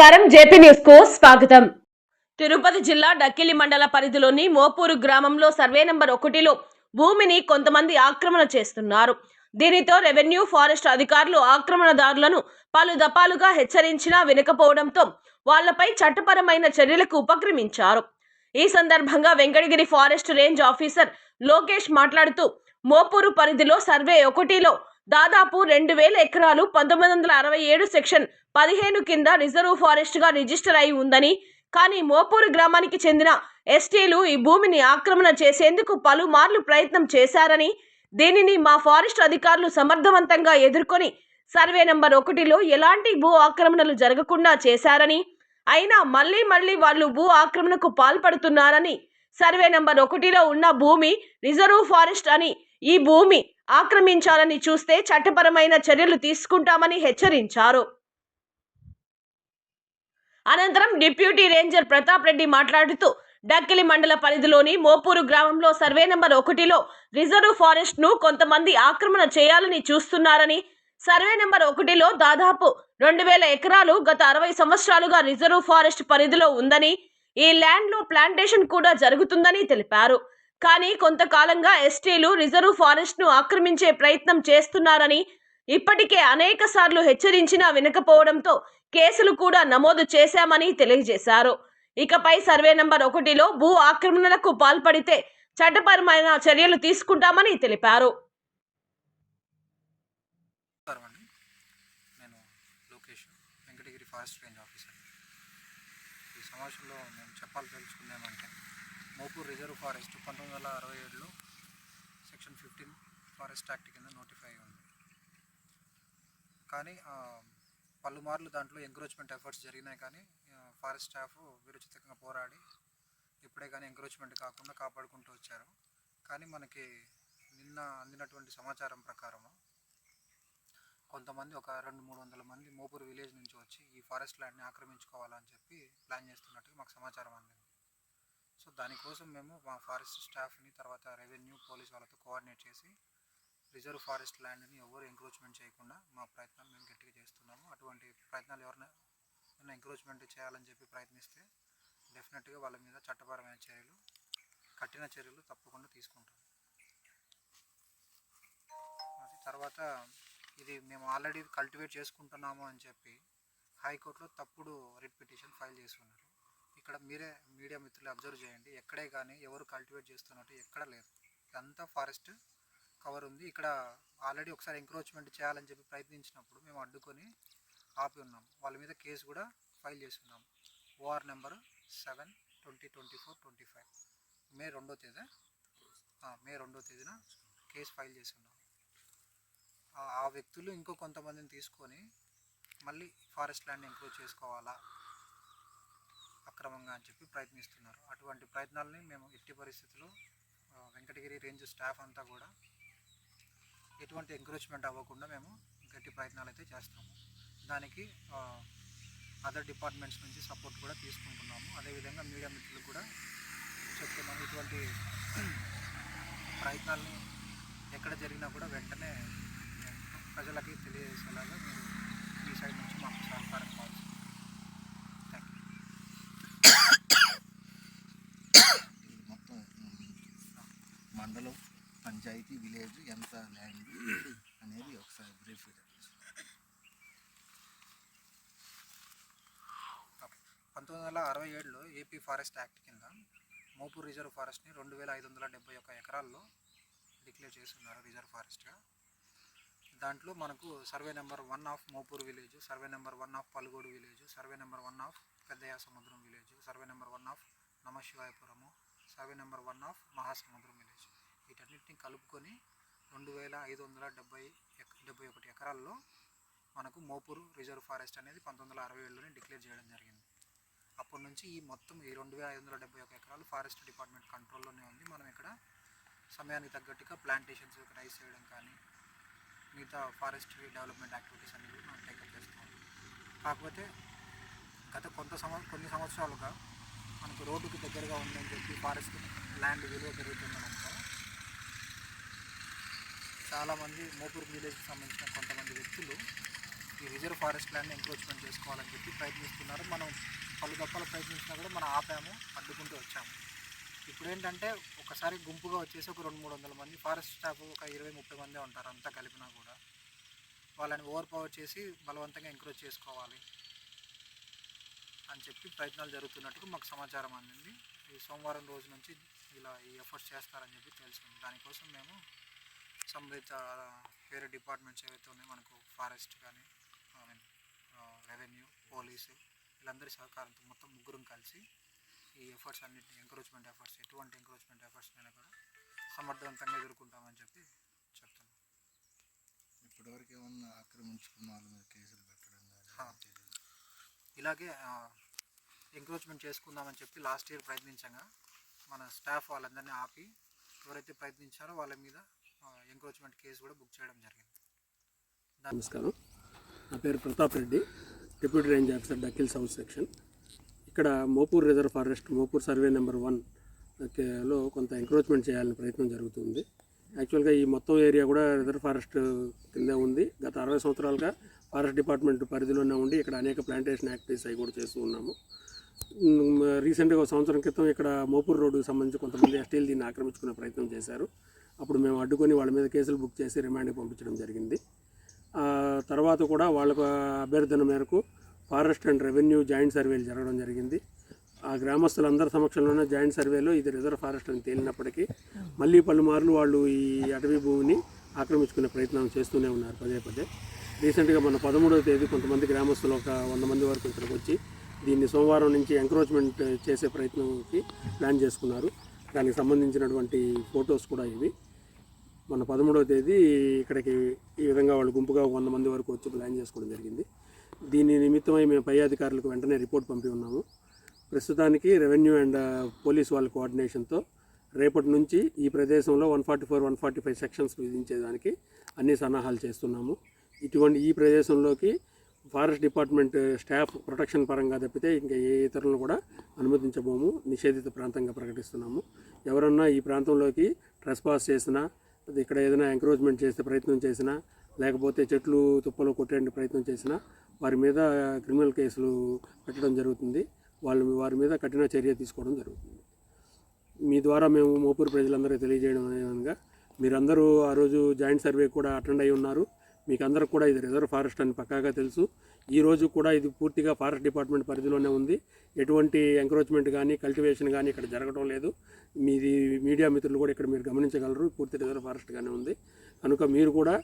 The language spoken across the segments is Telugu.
నమస్కారం. జేపీ న్యూస్కు స్వాగతం. తిరుపతి జిల్లా డక్కిలి మండల పరిధిలోని మోపూరు గ్రామంలో సర్వే నంబర్ ఒకటిలో భూమిని కొంతమంది ఆక్రమణ చేస్తున్నారు. దీనితో రెవెన్యూ ఫారెస్ట్ అధికారులు ఆక్రమణదారులను పలు దపాలుగా హెచ్చరించినా వినకపోవడంతో వాళ్ళపై చట్టపరమైన చర్యలకు ఉపక్రమించారు. ఈ సందర్భంగా Venkatagiri forest range officer Lokesh మాట్లాడుతూ మోపూరు పరిధిలో సర్వే ఒకటిలో దాదాపు రెండు వేల ఎకరాలు పంతొమ్మిది వందల అరవై ఏడు సెక్షన్ పదిహేను కింద రిజర్వ్ ఫారెస్ట్గా రిజిస్టర్ అయి ఉందని కానీ మోపూరు గ్రామానికి చెందిన ఎస్టీలు ఈ భూమిని ఆక్రమణ చేసేందుకు పలుమార్లు ప్రయత్నం చేశారని దీనిని మా ఫారెస్ట్ అధికారులు సమర్థవంతంగా ఎదుర్కొని సర్వే నంబర్ ఒకటిలో ఎలాంటి భూ ఆక్రమణలు జరగకుండా చేశారని అయినా మళ్ళీ మళ్ళీ వాళ్ళు భూ ఆక్రమణకు పాల్పడుతున్నారని సర్వే నంబర్ ఒకటిలో ఉన్న భూమి రిజర్వ్ ఫారెస్ట్ అని ఈ భూమి ఆక్రమించాలని చూస్తే చట్టపరమైన చర్యలు తీసుకుంటామని హెచ్చరించారు. అనంతరం డిప్యూటీ రేంజర్ ప్రతాప్ రెడ్డి మాట్లాడుతూ డక్కిలి మండల పరిధిలోని మోపూరు గ్రామంలో సర్వే నంబర్ ఒకటిలో రిజర్వ్ ఫారెస్ట్ను కొంతమంది ఆక్రమణ చేయాలని చూస్తున్నారని సర్వే నెంబర్ ఒకటిలో దాదాపు రెండు వేల ఎకరాలు గత అరవై సంవత్సరాలుగా రిజర్వ్ ఫారెస్ట్ పరిధిలో ఉందని ఈ ల్యాండ్లో ప్లాంటేషన్ కూడా జరుగుతుందని తెలిపారు. కానీ కొంతకాలంగా ఎస్టీలు రిజర్వ్ ఫారెస్ట్ను ఆక్రమించే ప్రయత్నం చేస్తున్నారని ఇప్పటికే అనేక సార్లు హెచ్చరించినా వినకపోవడంతో కేసులు కూడా నమోదు చేశామని తెలియజేశారు. ఇకపై సర్వే నంబర్ ఒకటిలో భూ ఆక్రమణలకు పాల్పడితే చట్టపరమైన చర్యలు తీసుకుంటామని తెలిపారు. నేను Lokesh Venkatagiri forest range officer ఈ సమావేశంలో మేము చెప్పాలి తెలుసుకుందామంటే మోపూర్ రిజర్వ్ ఫారెస్ట్ పంతొమ్మిది వందల అరవై ఏడులో సెక్షన్ ఫిఫ్టీన్ ఫారెస్ట్ యాక్ట్ కింద నోటిఫై ఉంది. కానీ పలుమార్లు దాంట్లో ఎంక్రోచ్మెంట్ ఎఫర్ట్స్ జరిగినాయి కానీ ఫారెస్ట్ స్టాఫ్ విరుచితంగా పోరాడి ఇప్పుడే కానీ ఎంక్రోచ్మెంట్ కాకుండా కాపాడుకుంటూ వచ్చారు. కానీ మనకి నిన్న అందినటువంటి సమాచారం ప్రకారము కొంతమంది ఒక రెండు మూడు వందల మంది మోపూర్ విలేజ్ నుంచి వచ్చి ఈ ఫారెస్ట్ ల్యాండ్ని ఆక్రమించుకోవాలని చెప్పి ప్లాన్ చేస్తున్నట్టుగా మాకు సమాచారం దానికోసం మేము మా ఫారెస్ట్ స్టాఫ్ని తర్వాత రెవెన్యూ పోలీస్ వాళ్ళతో కోఆర్డినేట్ చేసి రిజర్వ్ ఫారెస్ట్ ల్యాండ్ని ఎవరు ఎంక్రోచ్మెంట్ చేయకుండా మా ప్రయత్నాలు మేము గట్టిగా చేస్తున్నాము. అటువంటి ప్రయత్నాలు ఎవరైనా ఎంక్రోచ్మెంట్ చేయాలని చెప్పి ప్రయత్నిస్తే డెఫినెట్గా వాళ్ళ మీద చట్టపరమైన చర్యలు కఠిన చర్యలు తప్పకుండా తీసుకుంటాం అది తర్వాత ఇది మేము ఆల్రెడీ కల్టివేట్ చేసుకుంటున్నాము అని చెప్పి హైకోర్టులో తప్పుడు రిట్ పిటిషన్ ఫైల్ చేసి ఇక్కడ మీరే మీడియా మిత్రులు అబ్జర్వ్ చేయండి. ఎక్కడే కానీ ఎవరు కల్టివేట్ చేస్తున్నట్టు ఎక్కడ లేదు. ఇదంతా ఫారెస్ట్ కవర్ ఉంది. ఇక్కడ ఆల్రెడీ ఒకసారి ఎంక్రోచ్మెంట్ చేయాలని చెప్పి ప్రయత్నించినప్పుడు మేము అడ్డుకొని ఆపి ఉన్నాం. వాళ్ళ మీద కేసు కూడా ఫైల్ చేసి ఉన్నాం. OR number seven twenty twenty four twenty five May రెండో తేదీ. మే రెండో తేదీన కేసు ఫైల్ చేసి ఉన్నాం. ఆ- ఆ వ్యక్తులు ఇంకో కొంతమందిని తీసుకొని మళ్ళీ ఫారెస్ట్ ల్యాండ్ ఎంక్రోచ్ చేసుకోవాలా? అక్రమంగా అని చెప్పి ప్రయత్నిస్తున్నారు. అటువంటి ప్రయత్నాలని మేము ఎట్టి పరిస్థితుల్లో వెంకటగిరి రేంజ్ స్టాఫ్ అంతా కూడా ఎటువంటి ఎంకరేజ్మెంట్ అవ్వకుండా మేము గట్టి ప్రయత్నాలు అయితే చేస్తాము. దానికి అదర్ డిపార్ట్మెంట్స్ నుంచి సపోర్ట్ కూడా తీసుకుంటున్నాము. అదేవిధంగా మీడియా మిత్రులు కూడా చెప్తున్నాము. ఇటువంటి ప్రయత్నాలని ఎక్కడ జరిగినా కూడా వెంటనే ప్రజలకి తెలియజేసేలాగా మీరు మీ సైడ్ నుంచి మాకు సహకారం కావాలి థ్యాంక్ యూ ఇది మొత్తం మండలం పంచాయతీ విలేజ్ ఎంత ల్యాండ్ అనేది ఒకసారి బ్రీఫ్ పంతొమ్మిది వందల అరవై ఏడులో ఏపీ ఫారెస్ట్ యాక్ట్ కింద మోపూర్ రిజర్వ్ ఫారెస్ట్ని రెండు వేల ఐదు వందల డెబ్బై ఒక్క ఎకరాల్లో డిక్లేర్ చేస్తున్నారు రిజర్వ్ ఫారెస్ట్గా. దాంట్లో మనకు survey number one of Mopur village survey number one of Palgodu village survey number one of Peddayya Samudram village survey number one of Namasivayapuram survey number one of Mahasamudram village. వీటన్నిటిని కలుపుకొని రెండు వేల ఐదు వందల డెబ్బై డెబ్బై ఒకటి ఎకరాల్లో మనకు మోపూరు రిజర్వ్ ఫారెస్ట్ అనేది పంతొమ్మిది వందల అరవై ఏడులోనే డిక్లేర్ చేయడం జరిగింది. అప్పటి నుంచి ఈ మొత్తం ఈ రెండు వేల ఐదు వందల డెబ్బై ఒక ఎకరాలు ఫారెస్ట్ డిపార్ట్మెంట్ కంట్రోల్లోనే ఉంది. మనం ఇక్కడ సమయానికి తగ్గట్టుగా ప్లాంటేషన్స్ రైస్ చేయడం కానీ మిగతా ఫారెస్ట్ డెవలప్మెంట్ యాక్టివిటీస్ అనేవి మనం టేకప్ చేస్తాం కాకపోతే గత కొంత సంవ కొన్ని సంవత్సరాలుగా మనకు రోడ్డుకి దగ్గరగా ఉందని చెప్పి ఫారెస్ట్ ల్యాండ్ విలువ పెరుగుతుందనంతా చాలామంది మోపూర్ విలేజ్కి సంబంధించిన కొంతమంది వ్యక్తులు ఈ రిజర్వ్ ఫారెస్ట్ ల్యాండ్ ఎంక్రోచ్మెంట్ చేసుకోవాలని చెప్పి ప్రయత్నిస్తున్నారు. మనం పలు దప్పలు ప్రయత్నించినా కూడా మనం ఆపాము అడ్డుకుంటూ వచ్చాము. ఇప్పుడు ఏంటంటే ఒకసారి గుంపుగా వచ్చేసి ఒక రెండు మూడు వందల మంది ఫారెస్ట్ స్టాఫ్ ఒక ఇరవై ముప్పై మంది ఉంటారు అంతా కలిపినా కూడా. వాళ్ళని ఓవర్ పవర్ చేసి బలవంతంగా ఎంక్రోచ్ చేసుకోవాలి. అని చెప్పి ప్రయత్నాలు జరుగుతున్నట్టుగా మాకు సమాచారం అందింది. ఈ సోమవారం రోజు నుంచి ఇలా ఈ ఎఫర్ట్స్ చేస్తారని చెప్పి తెలిసింది దానికోసం మేము సంబంధిత వేరే డిపార్ట్మెంట్స్ ఏవైతే ఉన్నాయో మనకు ఫారెస్ట్ కానీ ఐ మీన్ రెవెన్యూ పోలీసు వీళ్ళందరి సహకారంతో మొత్తం ముగ్గురం కలిసి ఈ ఎఫర్ట్స్ అన్నిటిని ఎంకరేజ్మెంట్ ఎఫర్ట్స్ ఎటువంటి ఎంకరేజ్మెంట్ ఎఫర్ట్స్ అయినా కూడా సమర్థవంతంగా ఎదుర్కొంటామని చెప్పి చెప్తున్నాం. ఇప్పటివరకు ఏమన్నా ఆక్రమించుకున్న వాళ్ళ మీద కేసులు పెట్టడం ఇలాగే ఎంక్రోచ్మెంట్ చేసుకుందామని చెప్పి లాస్ట్ ఇయర్ ప్రయత్నించగా మన స్టాఫ్ వాళ్ళందరినీ ఆపి ఎవరైతే ప్రయత్నించారో వాళ్ళ మీద ఎంక్రోచ్మెంట్ కేసు కూడా బుక్ చేయడం జరిగింది. నమస్కారం. నా పేరు Pratap Reddy deputy range officer Dakkili south section. ఇక్కడ Mopur reserve forest Mopur survey number వన్లో కొంత ఎంక్రోచ్మెంట్ చేయాలని ప్రయత్నం జరుగుతుంది. యాక్చువల్గా ఈ మొత్తం ఏరియా కూడా రిజర్వ్ ఫారెస్ట్ కింద ఉంది. గత అరవై సంవత్సరాలుగా ఫారెస్ట్ డిపార్ట్మెంట్ పరిధిలోనే ఉండి ఇక్కడ అనేక ప్లాంటేషన్ యాక్టివిటీస్ అవి కూడా చేస్తూ ఉన్నాము. రీసెంట్గా ఒక సంవత్సరం క్రితం ఇక్కడ మోపూర్ రోడ్డుకు సంబంధించి కొంతమంది ఎస్టీలు దీన్ని ఆక్రమించుకునే ప్రయత్నం చేశారు. అప్పుడు మేము అడ్డుకొని వాళ్ళ మీద కేసులు బుక్ చేసి రిమాండ్కి పంపించడం జరిగింది. తర్వాత కూడా వాళ్ళకు అభ్యర్థన మేరకు ఫారెస్ట్ అండ్ రెవెన్యూ జాయింట్ సర్వేలు జరగడం జరిగింది. ఆ గ్రామస్తులందరి సమక్షంలోనే జాయింట్ సర్వేలో ఇది రిజర్వ్ ఫారెస్ట్ అని తేలినప్పటికీ మళ్ళీ పలుమార్లు వాళ్ళు ఈ అటవీ భూమిని ఆక్రమించుకునే ప్రయత్నం చేస్తూనే ఉన్నారు పదే పదే. రీసెంట్గా మన పదమూడవ తేదీ కొంతమంది గ్రామస్తులు ఒక వంద మంది వరకు ఇక్కడికి వచ్చి దీన్ని సోమవారం నుంచి ఎంక్రోచ్మెంట్ చేసే ప్రయత్నంకి ప్లాన్ చేసుకున్నారు. దానికి సంబంధించినటువంటి ఫొటోస్ కూడా ఇవి. మన పదమూడవ తేదీ ఇక్కడికి ఈ విధంగా వాళ్ళు గుంపుగా వంద మంది వరకు వచ్చి ప్లాన్ చేసుకోవడం జరిగింది. దీని నిమిత్తమై మేము పై అధికారులకు వెంటనే రిపోర్ట్ పంపి ఉన్నాము. ప్రస్తుతానికి రెవెన్యూ అండ్ పోలీస్ వాళ్ళ కోఆర్డినేషన్తో రేపటి నుంచి ఈ ప్రదేశంలో one forty four one forty five sections విధించేదానికి అన్ని సన్నాహాలు చేస్తున్నాము. ఇటువంటి ఈ ప్రదేశంలోకి ఫారెస్ట్ డిపార్ట్మెంట్ స్టాఫ్ ప్రొటెక్షన్ పరంగా తప్పితే ఇంకా ఏ ఇతరులను కూడా అనుమతించబోము. నిషేధిత ప్రాంతంగా ప్రకటిస్తున్నాము. ఎవరన్నా ఈ ప్రాంతంలోకి ట్రెస్పాస్ చేసినా ఇక్కడ ఏదైనా ఎంకరేజ్మెంట్ చేసే ప్రయత్నం చేసినా లేకపోతే చెట్లు తుప్పలు కొట్టేందుకు ప్రయత్నం చేసినా వారి మీద క్రిమినల్ కేసులు పెట్టడం జరుగుతుంది. వాళ్ళు వారి మీద కఠిన చర్య తీసుకోవడం జరుగుతుంది. మీ ద్వారా మేము మోపూరు ప్రజలందరూ తెలియజేయడం విధంగా మీరందరూ ఆ రోజు జాయింట్ సర్వే కూడా అటెండ్ అయి ఉన్నారు. మీకు అందరూ కూడా ఇది రిజర్వ్ ఫారెస్ట్ అని పక్కాగా తెలుసు. ఈ రోజు కూడా ఇది పూర్తిగా ఫారెస్ట్ డిపార్ట్మెంట్ పరిధిలోనే ఉంది. ఎటువంటి ఎంక్రోచ్మెంట్ కానీ కల్టివేషన్ కానీ ఇక్కడ జరగడం లేదు. మీది మీడియా మిత్రులు కూడా ఇక్కడ మీరు గమనించగలరు. పూర్తి రిజర్వ్ ఫారెస్ట్గానే ఉంది. కనుక మీరు కూడా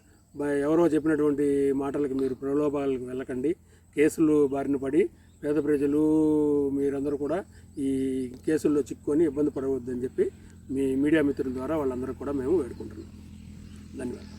ఎవరో చెప్పినటువంటి మాటలకు మీరు ప్రలోభాలకు వెళ్ళకండి. కేసులు బారిన పడి పేద ప్రజలు మీరందరూ కూడా ఈ కేసుల్లో చిక్కుకొని ఇబ్బంది పడవద్దని చెప్పి మీ మీడియా మిత్రుల ద్వారా వాళ్ళందరూ కూడా మేము వేడుకుంటున్నాం. ధన్యవాదాలు.